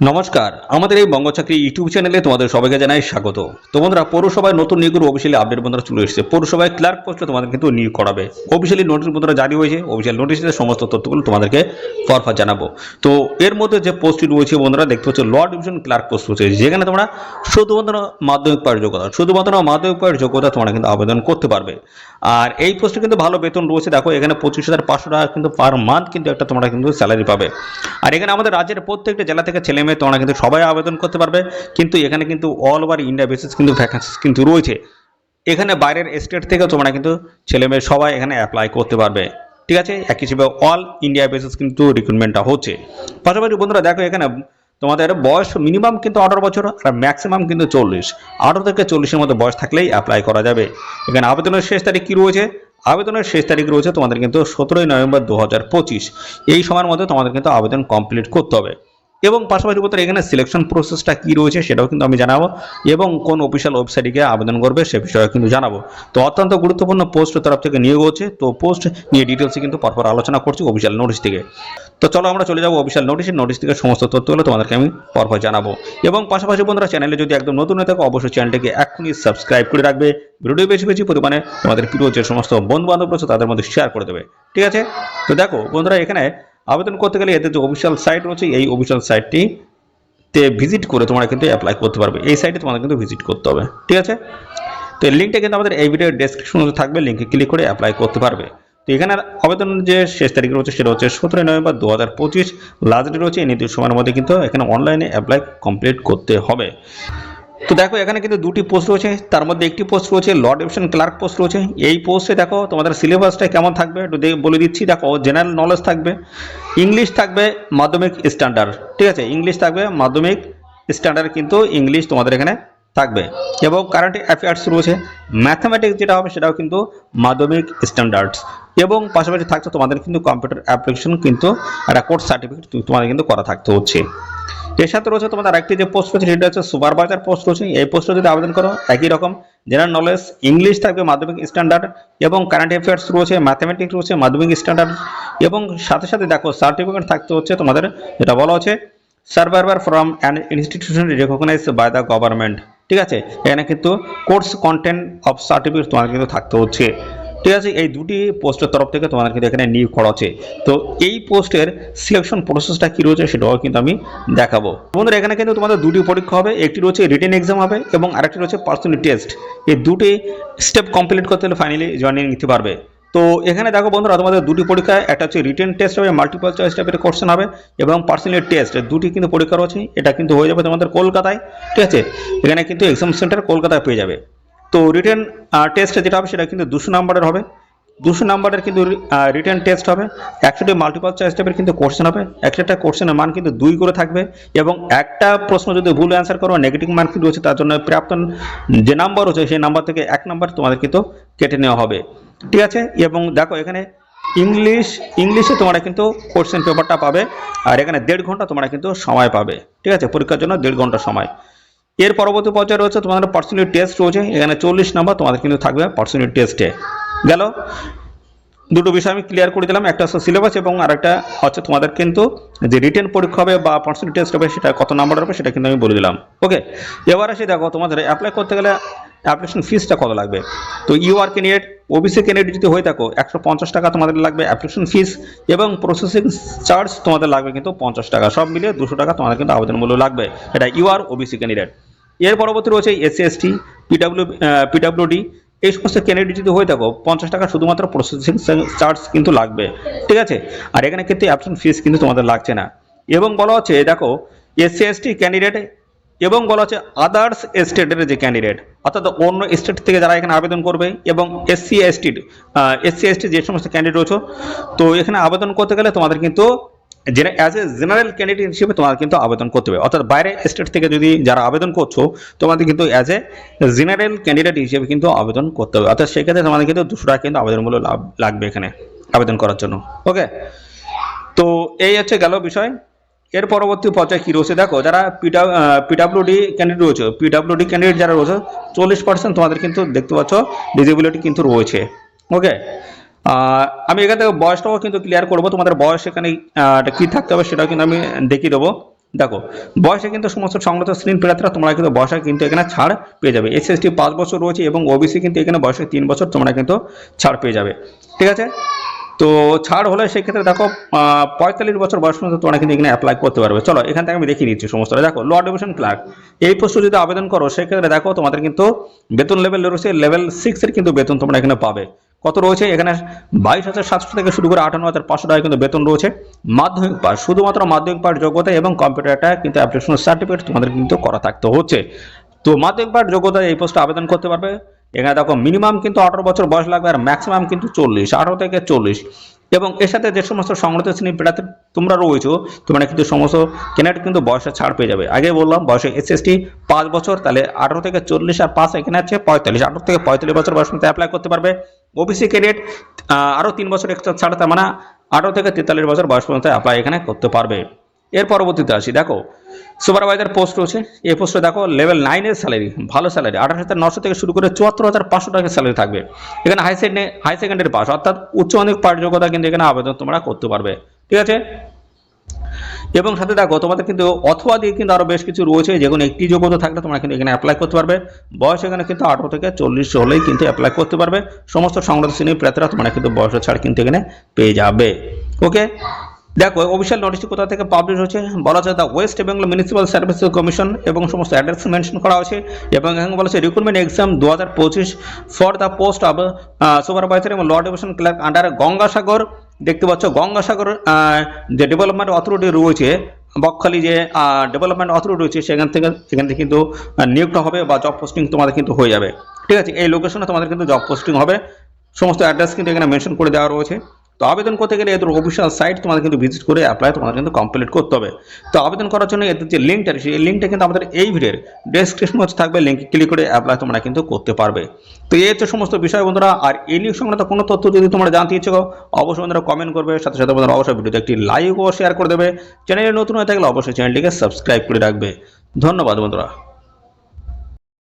নমস্কার, আমাদের এই বঙ্গচাকরি ইউটিউব চ্যানেলে তোমাদের সবাইকে জানাই স্বাগত। তো বন্ধুরা, পৌরসভায় নতুন নিয়োগের অফিসিয়ালি আপডেট বন্ধুরা চলে এসেছে। পৌরসভায় ক্লার্ক পোস্টে তোমাদের কিন্তু নিয়োগ করাবে। অফিসিয়ালি নোটিশ বন্ধুরা জারি হয়েছে। অফিসিয়াল নোটিশে সমস্ত তথ্যগুলো তোমাদেরকে পরপর জানাব। তো এর মধ্যে যে পোস্টটি রয়েছে বন্ধুরা, দেখতে পাচ্ছ ল ডিভিশন ক্লার্ক পোস্ট রয়েছে। যেখানে তোমরা শুধুমাত্র মাধ্যমিক পাওয়ার যোগ্যতা, শুধুমাত্র মাধ্যমিক পাওয়ার যোগ্যতা তোমরা কিন্তু আবেদন করতে পারবে। আর এই পোস্টে কিন্তু ভালো বেতন রয়েছে। দেখো, এখানে পঁচিশ হাজার পাঁচশো টাকা কিন্তু পার মান্থ কিন্তু একটা তোমরা কিন্তু স্যালারি পাবে। আর এখানে আমাদের রাজ্যের প্রত্যেকটা জেলা থেকে ছেলে মেয়ে তোমরা কিন্তু সবাই আবেদন করতে পারবে, কিন্তু এখানে কিন্তু অল ওভার ইন্ডিয়া বেসিস কিন্তু ভ্যাকান্সিস কিন্তু রয়েছে। এখানে বাইরের স্টেট থেকে তোমরা কিন্তু ছেলে মেয়ে সবাই এখানে অ্যাপ্লাই করতে পারবে। ঠিক আছে? এক হিসেবে অল ইন্ডিয়া বেসিস কিন্তু রিক্রুটমেন্টটা হচ্ছে। পাশাপাশি বন্ধুরা দেখো এখানে তোমাদের বয়স মিনিমাম কিন্তু আঠারো বছর আর ম্যাক্সিমাম কিন্তু চল্লিশ। আঠারো থেকে চল্লিশের মধ্যে বয়স থাকলেই অ্যাপ্লাই করা যাবে। এখানে আবেদনের শেষ তারিখ কী রয়েছে? আবেদনের শেষ তারিখ রয়েছে তোমাদের কিন্তু সতেরোই নভেম্বর দু এই সময়ের মধ্যে তোমাদের কিন্তু আবেদন কমপ্লিট করতে হবে। এবং পাশাপাশি বলতে এখানে সিলেকশন প্রসেসটা কী রয়েছে সেটাও কিন্তু আমি জানাব এবং কোন অফিসিয়াল ওয়েবসাইটে গিয়ে আবেদন করবে সে বিষয়ে কিন্তু জানাব। তো অত্যন্ত গুরুত্বপূর্ণ পোস্ট তরফ থেকে নিয়োগ হচ্ছে। তো পোস্ট নিয়ে ডিটেলসে কিন্তু পরপর আলোচনা করছি অফিসিয়াল নোটিশ থেকে। তো চলো আমরা চলে যাব অফিসিয়াল নোটিশের নোটিশ থেকে সমস্ত তথ্য তথ্যগুলো তোমাদেরকে আমি পরপর জানাব। এবং পাশাপাশি বন্ধুরা চ্যানেলে যদি একদম নতুন হয়ে থাকো, অবশ্যই চ্যানেলটিকে এখনই সাবস্ক্রাইব করে রাখবে। ভিডিও বেশি বেশি পরিমাণে তোমাদের প্রিয় যে সমস্ত বন্ধু বান্ধব রয়েছে, তাদের মধ্যে শেয়ার করে দেবে। ঠিক আছে? তো দেখো বন্ধুরা, এখানে আবেদন করতে গেলে এদের যে অফিসিয়াল সাইট রয়েছে, এই অফিসিয়াল সাইটটি তে ভিজিট করে তোমরা কিন্তু অ্যাপ্লাই করতে পারবে। এই সাইটে তোমাদের কিন্তু ভিজিট করতে হবে। ঠিক আছে? তো এই লিঙ্কটা কিন্তু আমাদের এই ভিডিওর ডেসক্রিপশনে থাকবে। লিঙ্কে ক্লিক করে অ্যাপ্লাই করতে পারবে। তো এখানে আবেদন যে শেষ তারিখ রয়েছে, সেটা হচ্ছে সতেরোই নভেম্বর দু হাজার পঁচিশ। লাস্ট ডেট রয়েছে, এই নির্দিষ্ট সময়ের মধ্যে কিন্তু এখানে অনলাইনে অ্যাপ্লাই কমপ্লিট করতে হবে। তো দেখো, এখানে কিন্তু দুটি পোস্ট রয়েছে। তার মধ্যে একটি পোস্ট রয়েছে লর্ড ডিভিশন ক্লার্ক পোস্ট রয়েছে। এই পোস্টে দেখো, তোমাদের সিলেবাসটা কেমন থাকবে একটু বলে দিচ্ছি। দেখো জেনারেল নলেজ থাকবে ইংলিশ থাকবে মাধ্যমিক স্ট্যান্ডার্ড ঠিক আছে ইংলিশ থাকবে মাধ্যমিক স্ট্যান্ডার্ড কিন্তু ইংলিশ তোমাদের এখানে থাকবে। এবং কারেন্ট অ্যাফেয়ার্স রয়েছে ম্যাথামেটিক্স যেটা হবে সেটাও কিন্তু মাধ্যমিক স্ট্যান্ডার্ডস এবং পাশাপাশি থাকছে তোমাদের কিন্তু কম্পিউটার অ্যাপ্লিকেশন কিন্তু একটা কোর্স সার্টিফিকেট তোমাদের কিন্তু করা থাকতে হচ্ছে। এর সাথে রয়েছে তোমাদের আরেকটি যে পোস্ট রয়েছে সেটা হচ্ছে সুপারভাইজার পোস্ট রয়েছে এই পোস্টে যদি আবেদন করো, একই রকম জেনারেল নলেজ ইংলিশ থাকবে মাধ্যমিক স্ট্যান্ডার্ড এবং কারেন্ট অ্যাফেয়ার্স রয়েছে ম্যাথামেটিক্স রয়েছে মাধ্যমিক স্ট্যান্ডার্ড এবং সাথে সাথে দেখো সার্টিফিকেট থাকতে হচ্ছে তোমাদের, যেটা বলা হচ্ছে survivor from an institution recognised by the government ঠিক আছে? এখানে কিন্তু কোর্স কন্টেন্ট অফ সার্টিফিকেট তোমাদের কিন্তু থাকতে হচ্ছে। ঠিক আছে? এই দুটি পোস্টের তরফ থেকে তোমাদের কিন্তু এখানে নিয়োগ করা হচ্ছে। তো এই পোস্টের সিলেকশন প্রসেসটা কী রয়েছে সেটাও কিন্তু আমি দেখাবো। বন্ধুরা, এখানে কিন্তু তোমাদের দুটি পরীক্ষা হবে। একটি রয়েছে রিটেন এক্সাম হবে এবং আরেকটি রয়েছে পার্সোনাল টেস্ট এই দুটি স্টেপ কমপ্লিট করতে হলে ফাইনালি জয়েনিং নিতে পারবে। তো এখানে দেখো বন্ধুরা, তোমাদের দুটি পরীক্ষা একটা হচ্ছে রিটেন টেস্ট হবে মাল্টিপল চয়েস টাইপের কোশ্চেন হবে এবং পার্সোনাল টেস্ট দুটি কিন্তু পরীক্ষা রয়েছে এটা কিন্তু হয়ে যাবে তোমাদের কলকাতায়, ঠিক আছে? এখানে কিন্তু এক্সাম সেন্টার কলকাতায় পেয়ে যাবে। তো রিটেন টেস্ট যেটা হবে সেটা কিন্তু দুশো নাম্বারের হবে। দুশো নাম্বারের কিন্তু রিটার্ন টেস্ট হবে। একশোটি মাল্টিপাল চয়েস টাইপের কিন্তু কোশ্চেন হবে। একটা কোশ্চেনের মান কিন্তু দুই করে থাকবে এবং একটা প্রশ্ন যদি ভুল অ্যান্সার করো নেগেটিভ মার্ক কিন্তু রয়েছে, তার জন্য প্রাপ্ত যে নাম্বার রয়েছে, সেই নাম্বার থেকে এক নাম্বার তোমাদের কিন্তু কেটে নেওয়া হবে। ঠিক আছে? এবং দেখো এখানে ইংলিশ ইংলিশে তোমরা কিন্তু কোশ্চেন পেপারটা পাবে, আর এখানে দেড় ঘণ্টা তোমরা কিন্তু সময় পাবে। ঠিক আছে? পরীক্ষার জন্য দেড় ঘণ্টা সময়। এর পরবর্তী পর্যায়ে রয়েছে তোমাদের পার্সোনাল টেস্ট রয়েছে। এখানে চল্লিশ নাম্বার তোমাদের কিন্তু থাকবে পার্সোনাল টেস্টে গেল। দুটো বিষয় আমি ক্লিয়ার করে দিলাম, একটা হচ্ছে সিলেবাস এবং আরেকটা হচ্ছে তোমাদের কিন্তু যে রিটেন পরীক্ষা হবে বা পার্সোনাল টেস্ট হবে সেটা কত নাম্বার হবে সেটা কিন্তু আমি বলে দিলাম। ওকে এবার এসে দেখো, তোমাদের অ্যাপ্লাই করতে গেলে অ্যাপ্লিকেশন ফিসটা কত লাগবে? তো U R candidate OBC candidate যদি হয়ে থাকো, একশো পঞ্চাশ টাকা তোমাদের লাগবে অ্যাপ্লিকেশন ফিস এবং প্রসেসিং চার্জ তোমাদের লাগবে কিন্তু পঞ্চাশ টাকা। সব মিলিয়ে দুশো টাকা তোমাদের কিন্তু আবেদন মূল্য লাগবে। এটা ইউ আর ওবিসি ক্যান্ডিডেট এর পরবর্তী রয়েছে এসসি এসটি পিডাব্লিউ পিডাব্লিউডি এই সমস্ত ক্যান্ডিডেট যদি হয়ে থাকো, পঞ্চাশ টাকা শুধুমাত্র প্রসেসিং চার্জ কিন্তু লাগবে, ঠিক আছে? আর এখানে কিন্তু অ্যাপশন ফিস কিন্তু তোমাদের লাগছে না। এবং বলা হচ্ছে দেখো এসসি এসটি ক্যান্ডিডেট এবং বলা হচ্ছে আদার্স স্টেটের যে ক্যান্ডিডেট অর্থাৎ অন্য স্টেট থেকে যারা এখানে আবেদন করবে, এবং এসসি এসটি এসসি এসটি যে সমস্ত ক্যান্ডিডেট রয়েছে, তো এখানে আবেদন করতে গেলে তোমাদের কিন্তু অ্যাজ এ জেনারেল ক্যান্ডিডেট হিসেবে তোমার কিন্তু আবেদন করতে হবে। অর্থাৎ বাইরে স্টেট থেকে যদি যারা আবেদন করছ, তোমাদের কিন্তু অ্যাজ এ জেনারেল ক্যান্ডিডেট হিসেবে কিন্তু আবেদন করতে হবে। অর্থাৎ সেক্ষেত্রে তোমাদের কিন্তু দুশো টাকা কিন্তু আবেদন মূল্য লাগবে এখানে আবেদন করার জন্য। ওকে তো এই হচ্ছে গেল বিষয়। এর পরবর্তী পর্যায়ে কী রয়েছে? দেখো, যারা পিডা পিডাব্লিউডি ক্যান্ডিডেট রয়েছে পিডাব্লিউডি ক্যান্ডিডেট যারা রয়েছে, চল্লিশ পার্সেন্ট তোমাদের কিন্তু দেখতে পাচ্ছ ডিজেবিলিটি কিন্তু রয়েছে। ওকে আমি এখান থেকে বয়সটাও কিন্তু ক্লিয়ার করব। তোমাদের বয়স এখানে কী থাকতে হবে সেটাও কিন্তু আমি দেখিয়ে দেবো। দেখো, বয়সে কিন্তু সমস্ত সংগত শ্রেণির প্রার্থীরা তোমরা কিন্তু বয়সে কিন্তু এখানে ছাড় পেয়ে যাবে। এস এসটি পাঁচ বছর রয়েছে এবং ওবিসি কিন্তু এখানে বয়সে তিন বছর তোমরা কিন্তু ছাড় পেয়ে যাবে। ঠিক আছে? তো ছাড় হলে সেক্ষেত্রে দেখো পঁয়তাল্লিশ বছর বয়স পর্যন্ত তোমরা কিন্তু এখানে অ্যাপ্লাই করতে পারবে। চলো, এখান থেকে আমি দেখিয়ে দিচ্ছি সমস্ত দেখো ল ডিভিশন ক্লার্ক এই পোস্টে যদি আবেদন করো, সেক্ষেত্রে দেখো তোমাদের কিন্তু বেতন লেভেল রয়েছে লেভেল সিক্সের কিন্তু বেতন তোমরা এখানে পাবে। কত রয়েছে? এখানে বাইশ হাজার সাতশো থেকে শুরু করে আটান্ন হাজার পাঁচশো টাকা কিন্তু বেতন রয়েছে। মাধ্যমিক পাঠ শুধুমাত্র মাধ্যমিক পাঠ যোগ্যতা এবং কম্পিউটারটা কিন্তু অ্যাপ্লিকেশন সার্টিফিকেট তোমাদের কিন্তু করা থাকতে হচ্ছে। তো মাধ্যমিক পাঠ যোগ্যতা এই পোস্টে আবেদন করতে পারবে। এখানে দেখো মিনিমাম কিন্তু আঠারো বছর বয়স লাগবে আর ম্যাক্সিমাম কিন্তু চল্লিশ, আঠারো থেকে চল্লিশ। এবং এর সাথে যে সমস্ত সংগঠিত শ্রেণির পেটাতে তোমরা রয়েছো, তোমরা কিন্তু সমস্ত কেনার কিন্তু বয়সে ছাড় পেয়ে যাবে। আগে বললাম বয়সে এসএসটি পাঁচ বছর, তাহলে আঠারো থেকে চল্লিশ আর পাঁচ এখানে আছে পঁয়তাল্লিশ। আঠারো থেকে পঁয়তাল্লিশ বছর বয়স মধ্যে অ্যাপ্লাই করতে পারবে। ওবিসি ক্যাডেট আরও তিন বছর এক্সট্রা ছাড়, তার মানে আঠারো থেকে তেতাল্লিশ বছর বয়স পর্যন্ত অ্যাপ্লাই এখানে করতে পারবে। এর পরবর্তীতে আসি। দেখো সুপারভাইজার পোস্ট রয়েছে। এই পোস্টে দেখো লেভেল নাইনের স্যালারি ভালো স্যালারি আঠাশ হাজার নশো থেকে শুরু করে চুয়াত্তর হাজার পাঁচশো টাকা স্যালারি থাকবে। এখানে হাই সেকেন্ডে হাই সেকেন্ডারি পাস অর্থাৎ উচ্চ মাধ্যমিক পাঠ যোগ্যতা কিন্তু এখানে আবেদন তোমরা করতে পারবে। ঠিক আছে? এবং সাথে দেখো, তোমাদের কিন্তু অথবা দিয়ে কিন্তু আরও বেশ কিছু রয়েছে, যেগুলো একটি যোগ্যতা থাকলে তোমরা কিন্তু এখানে অ্যাপ্লাই করতে পারবে। বয়স এখানে কিন্তু আঠারো থেকে চল্লিশ হলেই কিন্তু অ্যাপ্লাই করতে পারবে। সমস্ত সংগ্রহ শ্রেণির প্রার্থীরা তোমরা কিন্তু বয়সের ছাড় কিন্তু এখানে পেয়ে যাবে। ওকে দেখো অফিসিয়াল নোটিশটি কোথা থেকে পাবলিশ হচ্ছে? বলা যায় the West Bengal municipal service commission এবং সমস্ত অ্যাড্রেস মেনশন করা হয়েছে এবং এখানে বলা হচ্ছে রিক্রুটমেন্ট এক্সাম দু হাজার পঁচিশ for the post of supervisor এবং ল ডিভিশন ক্লার্ক আন্ডার গঙ্গাসাগর। দেখতে পাচ্ছ, গঙ্গাসাগর যে ডেভেলপমেন্ট অথরিটি রয়েছে, বকখালি যে ডেভেলপমেন্ট অথরিটি রয়েছে, সেখান থেকে সেখান থেকে কিন্তু নিয়োগটা হবে বা জব পোস্টিং তোমাদের কিন্তু হয়ে যাবে। ঠিক আছে, এই লোকেশনে তোমাদের কিন্তু জব পোস্টিং হবে। সমস্ত অ্যাড্রেস কিন্তু এখানে মেনশন করে দেওয়া রয়েছে। তো আবেদন করতে গেলে এদের অফিসিয়াল সাইট তোমাদের কিন্তু ভিজিট করে অ্যাপ্লাই তোমাদের কিন্তু কমপ্লিট করতে হবে। তো আবেদন করার জন্য এদের যে লিঙ্কটা রয়েছে এই লিঙ্কটা কিন্তু আমাদের এই ভিডিওর ডেসক্রিপশন হচ্ছে থাকবে। লিঙ্কে ক্লিক করে অ্যাপ্লাই তোমরা কিন্তু করতে পারবে। তো এই হচ্ছে সমস্ত বিষয় বন্ধুরা। আর এই নিয়োগ সংক্রান্ত কোনো তথ্য যদি তোমরা জানতে ইচ্ছুক হও, অবশ্যই বন্ধুরা কমেন্ট করবে। সাথে সাথে বন্ধুরা অবশ্যই ভিডিওতে একটি লাইক ও শেয়ার করে দেবে। চ্যানেলে নতুন হয়ে থাকলে অবশ্যই চ্যানেলটিকে সাবস্ক্রাইব করে রাখবে। ধন্যবাদ বন্ধুরা।